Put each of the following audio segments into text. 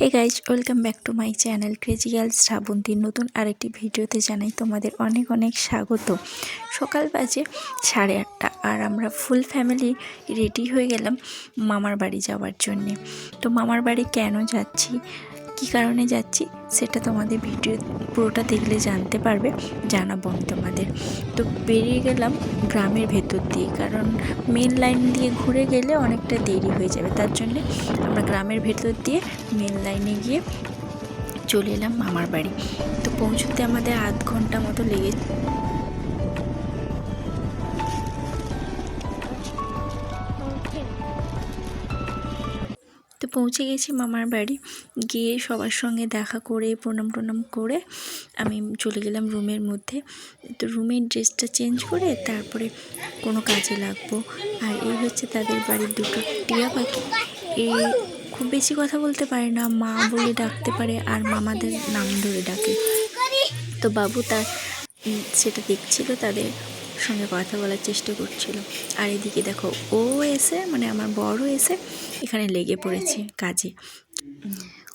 Hey guys welcome back to my channel crazy girl শ্রাবন্তীর নতুন আরেকটি ভিডিওতে জানাই তোমাদের অনেক অনেক স্বাগত। সকাল বাজে সাড়ে আটটা আর আমরা ফুল ফ্যামিলি রেডি হয়ে গেলাম মামার বাড়ি যাওয়ার জন্যে। তো মামার বাড়ি কেন যাচ্ছি? কী কারণে যাচ্ছি সেটা তোমাদের ভিডিও পুরোটা দেখলে জানতে পারবে জানাব আমি তোমাদের। তো বেরিয়ে গেলাম গ্রামের ভেতর দিয়ে, কারণ মেন লাইন দিয়ে ঘুরে গেলে অনেকটা দেরি হয়ে যাবে। তার জন্যে আমরা গ্রামের ভেতর দিয়ে মেন লাইনে গিয়ে চলে এলাম মামার বাড়ি। তো পৌঁছতে আমাদের আধ ঘণ্টা মতো লেগে পৌঁছে গেছি মামার বাড়ি। গিয়ে সবার সঙ্গে দেখা করে, প্রণাম টনাম করে আমি চলে গেলাম রুমের মধ্যে। তো রুমের ড্রেসটা চেঞ্জ করে তারপরে কোনো কাজে লাগবো। আর এই হচ্ছে তাদের বাড়ির দুটো টিয়া পাখি। এই খুব বেশি কথা বলতে পারে না, মা বলে ডাকতে পারে আর মামাদের নাম ধরে ডাকে। তো বাবু তার সেটা দেখছিল তাদের। সঙ্গে কথা বলার চেষ্টা করছিল। আর এদিকে দেখো, ও এসে মানে আমার বড় এসে এখানে লেগে পড়েছে কাজে।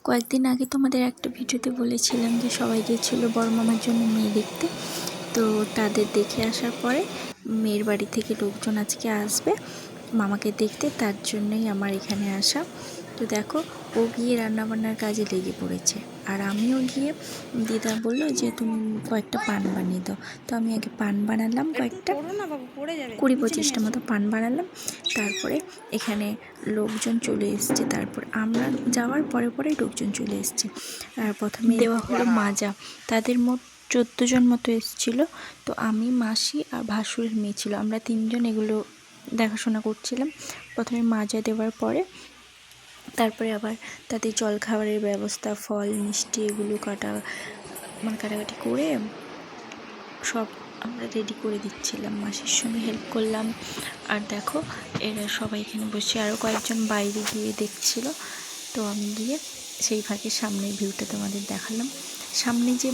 কয়েকদিন আগে তোমাদের একটা ভিডিওতে বলেছিলাম যে সবাই গিয়েছিল বড় মামার জন্য মেয়ে দেখতে। তো তাদের দেখে আসার পরে মেয়ের বাড়ি থেকে লোকজন আজকে আসবে মামাকে দেখতে, তার জন্যই আমার এখানে আসা। তো দেখো ও গিয়ে রান্নাবান্নার কাজে লেগে পড়েছে। আর আমিও গিয়ে দিদা বলল যে তুমি কয়েকটা পান বানিয়ে দাও। তো আমি আগে পান বানালাম কয়েকটা কুড়ি পঁচিশটা মতো পান বানালাম। তারপরে এখানে লোকজন চলে এসছে। তারপর আমরা যাওয়ার পরে পরে লোকজন চলে এসছে। আর প্রথমে দেওয়া হলো মাজা। তাদের মোট চোদ্দ জন মতো এসেছিল। তো আমি মাসি আর ভাসুরের মেয়ে ছিল। আমরা তিনজন এগুলো দেখাশোনা করছিলাম। প্রথমে মাজা দেওয়ার পরে তারপরে আবার তাতে জল খাবারের ব্যবস্থা, ফল, মিষ্টি এগুলো কাটা মানে কাটাকাটি করে সব আমরা রেডি করে দিচ্ছিলাম। মাসির সঙ্গে হেল্প করলাম। আর দেখো, এরা সবাই এখানে বসে আরও কয়েকজন বাইরে গিয়ে দেখছিল। তো আমি গিয়ে সেই ফাঁকে সামনের ভিউটা তোমাদের দেখালাম। সামনে যে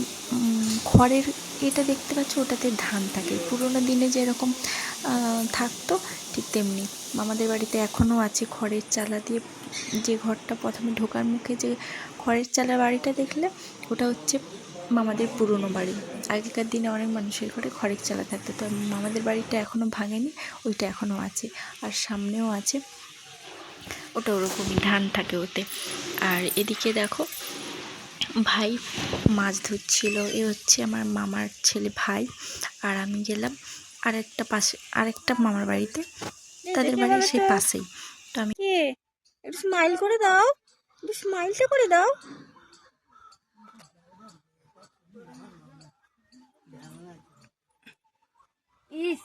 খড়ের এটা দেখতে পাচ্ছ, ওটাতে ধান থাকে। পুরোনো দিনে যেরকম থাকতো, ঠিক তেমনি। আমাদের বাড়িতে এখনও আছে খড়ের চালা দিয়ে, যে ঘরটা প্রথমে ঢোকার মুখে যে খড়ের চালার বাড়িটা দেখলে, ওটা হচ্ছে মামাদের পুরনো বাড়ি। আগেকার দিনে অনেক মানুষের ঘরে খড়ের চালা থাকতো, তো মামাদের বাড়িটা এখনও ভাঙেনি, ওইটা এখনও আছে। আর সামনেও আছে, ওটা ওরকমই ধান থাকে ওতে। আর এদিকে দেখো ভাই মাছ ধরছিল এ হচ্ছে আমার মামার ছেলে ভাই। আর আমি গেলাম আরেকটা পাশে আরেকটা মামার বাড়িতে। তাদের বাড়ি সেই পাশেই। তো আমি একটু স্মাইল করে দাও। একটু স্মাইলটা করে দাও। ইস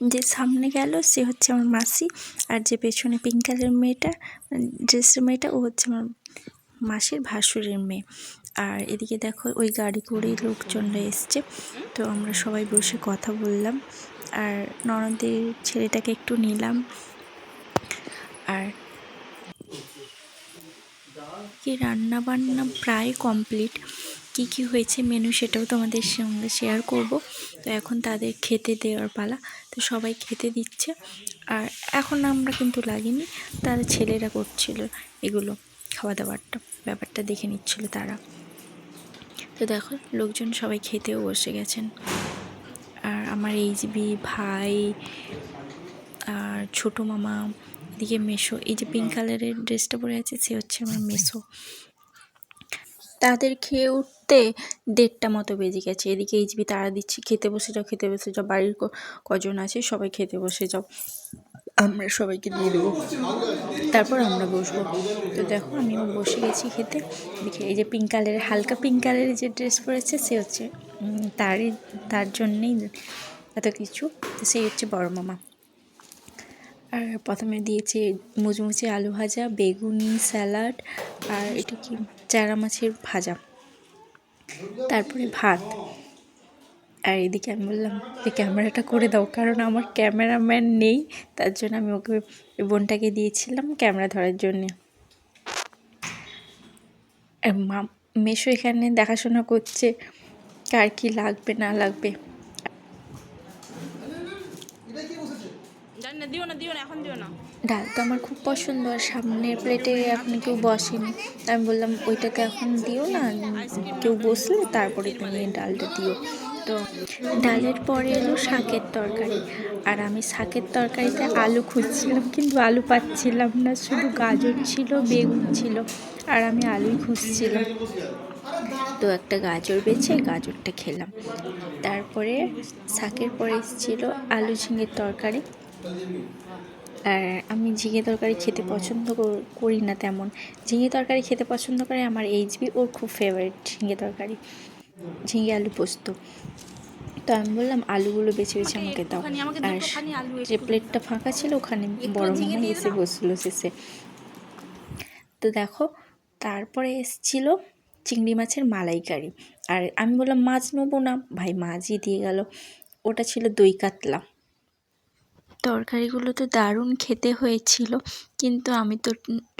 যে সামনে গেল, সে হচ্ছে আমার মাসি আর যে পেছনে পিঙ্ক কালারের মেয়েটা ড্রেসের মেয়েটা, ও হচ্ছে আমার মাসির ভাসুরের মেয়ে। আর এদিকে দেখো, ওই গাড়ি করেই লোকজনরা এসছে। তো আমরা সবাই বসে কথা বললাম। আর ননদের ছেলেটাকে একটু নিলাম। আর কি রান্না বান্না প্রায় কমপ্লিট। কি কি হয়েছে মেনু সেটাও তোমাদের সঙ্গে শেয়ার করব। তো এখন তাদের খেতে দেওয়ার পালা। তো সবাই খেতে দিচ্ছে। আর এখন আমরা কিন্তু লাগিনি, তারা ছেলেরা করছিল এগুলো খাওয়া দাওয়ারটা ব্যাপারটা দেখে নিচ্ছিল তারা। তো দেখো, লোকজন সবাই খেতেও বসে গেছেন। আর আমার এইচবি ভাই, আর ছোটো মামা, এদিকে মেশো এই যে পিঙ্ক কালারের ড্রেসটা পরে আছে, সে হচ্ছে আমার মেশো তাদের খেয়ে উঠতে দেড়টা মতো বেজে গেছে। এদিকে এইচবি তারা দিচ্ছি, খেতে বসে যাও, খেতে বসে যাও। বাড়ির কজন আছে? সবাই খেতে বসে যাও। আমরা সবাইকে দিয়ে দেবো। তারপর আমরা বসবো। তো দেখো, আমিও বসে গেছি খেতে। দেখি এই যে পিঙ্ক কালারের হালকা পিঙ্ক কালারের যে ড্রেস পরেছে, সে হচ্ছে তারই, তার জন্যেই এত কিছু। সেই হচ্ছে বড় মামা। আর প্রথমে দিয়েছে মুচমুচে আলু ভাজা, বেগুনি, স্যালাড, আর এটা কি? চারা মাছের ভাজা। তারপরে ভাত। আর এদিকে আমি বললাম যে ক্যামেরাটা করে দাও, কারণ আমার ক্যামেরাম্যান নেই, তার জন্য আমি ওকে বোনটাকে দিয়েছিলাম ক্যামেরা ধরার জন্যে। মা, মেশো এখানে দেখাশোনা করছে, কার কি লাগবে, না লাগবে। দিও না দিও না, এখন দিও না। ডাল তো আমার খুব পছন্দ, আর সামনের প্লেটে এখন কেউ বসেনি। আমি বললাম, ওইটাকে এখন দিও না, কেউ বসলে তারপরে তুমি ডালটা দিও। তো ডালের পরে এলো শাকের তরকারি। আর আমি শাকের তরকারিতে আলু খুঁজছিলাম, কিন্তু আলু পাচ্ছিলাম না, শুধু গাজর ছিল, বেগুন ছিল, আর আমি আলুই খুঁজছিলাম। তো একটা গাজর বেছে গাজরটা খেলাম। তারপরে শাকের পরে ছিল আলু ঝিঙের তরকারি। আর আমি ঝিঙে তরকারি খেতে পছন্দ কর- না তেমন। ঝিঙে তরকারি খেতে পছন্দ করে আমার এইচবি ওর খুব ফেভারিট ঝিঙে তরকারি ঝিঙে আলু পোস্ত। তো আমি বললাম আলুগুলো বেছে বেছে আমাকে দাও। আমাকে আর আলু যে প্লেটটা ফাঁকা ছিল ওখানে বড় মামা এসে। বসল শেষে। তো দেখো তারপরে এসছিল চিংড়ি মাছের মালাইকারি। আর আমি বললাম মাছ নেব না। ভাই মাছই দিয়ে গেল। ওটা ছিল দই কাতলা। তরকারিগুলো তো দারুণ খেতে হয়েছিল কিন্তু আমি তো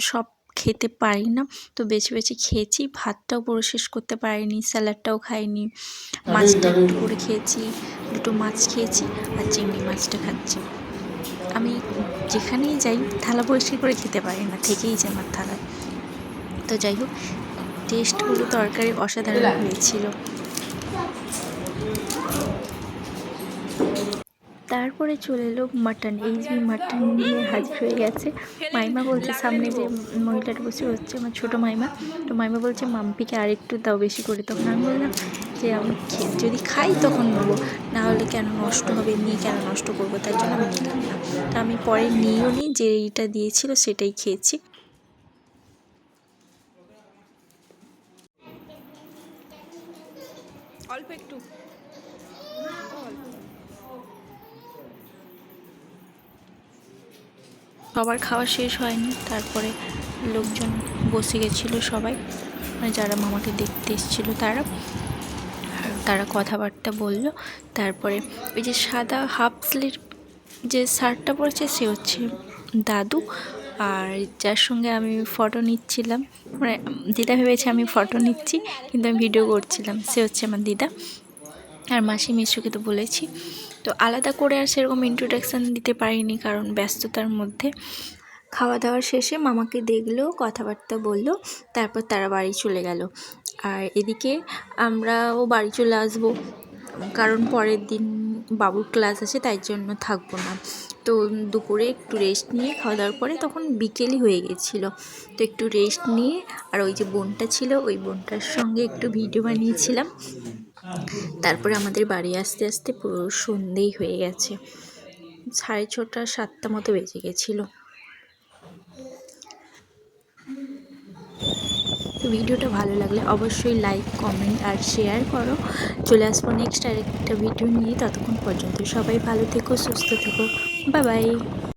সব খেতে পারি না। তো বেছে বেছে খেয়েছি ভাতটাও পুরো শেষ করতে পারিনি স্যালাডটাও খাইনি মাছটা একটু করে খেয়েছি দুটো মাছ খেয়েছি আর চিংড়ি মাছটা খাচ্ছি। আমি যেখানেই যাই থালা পরিষ্কার করে খেতে পারি না থেকেই যায় আমার থালায়। তো যাই হোক টেস্টগুলো তরকারি অসাধারণ হয়েছিল। তারপরে চলে এলো মাটন এই যে মাটন নিয়ে হাজির হয়ে গেছে। মাইমা বলছে, সামনে যে মহিলাটা বসে হচ্ছে, আমার ছোটো মাইমা। তো মাইমা বলছে, মাম্পিকে আরেকটু দাও বেশি করে। তখন আমি বললাম যে, আমি যদি খাই তখন নেব। না হলে কেন নষ্ট হবে? নিয়ে কেন নষ্ট করব? তার জন্য আমি নিলাম না। তো আমি পরে নিয়েও নিই যে এইটা দিয়েছিল সেটাই খেয়েছি। অল্প একটু। সবার খাওয়া শেষ হয়নি। তারপরে লোকজন বসে গেছিল সবাই। মানে যারা মামাকে দেখতে এসেছিল তারা। আর তারা কথাবার্তা বলল। তারপরে ওই যে সাদা হাফ স্লির যে শার্টটা পরেছে সে হচ্ছে দাদু। আর যার সঙ্গে আমি ফটো নিচ্ছিলাম। মানে দিদা ভেবেছে আমি ফটো নিচ্ছি, কিন্তু আমি ভিডিও করছিলাম। সে হচ্ছে আমার দিদা। আর মাসি মিশুকে তো বলেছি। তো আলাদা করে আর সেরকম ইন্ট্রোডাকশান দিতে পারিনি কারণ ব্যস্ততার মধ্যে। খাওয়া দাওয়ার শেষে মামাকে দেখল, কথাবার্তা বলল, তারপর তারা বাড়ি চলে গেল। আর এদিকে আমরাও বাড়ি চলে আসব, কারণ পরের দিন বাবুর ক্লাস আছে, তাই জন্য থাকব না। তো দুপুরে একটু রেস্ট নিয়ে খাওয়া দাওয়ার পরে তখন বিকেলই হয়ে গেছিল। তো একটু রেস্ট নিয়ে আর ওই যে বোনটা ছিল, ওই বোনটার সঙ্গে একটু ভিডিও বানিয়েছিলাম। তারপরে আমাদের বাড়ি আসতে আসতে পুরো সন্ধেই হয়ে গেছে। সাড়ে ছটা, সাতটা মতো বেজে গেছিল। তো ভিডিওটা ভালো লাগলে অবশ্যই লাইক কমেন্ট আর শেয়ার করো। চলে আসব নেক্সট আরেকটা ভিডিও নিয়ে। ততক্ষণ পর্যন্ত সবাই ভালো থেকো, সুস্থ থেকো। Bye bye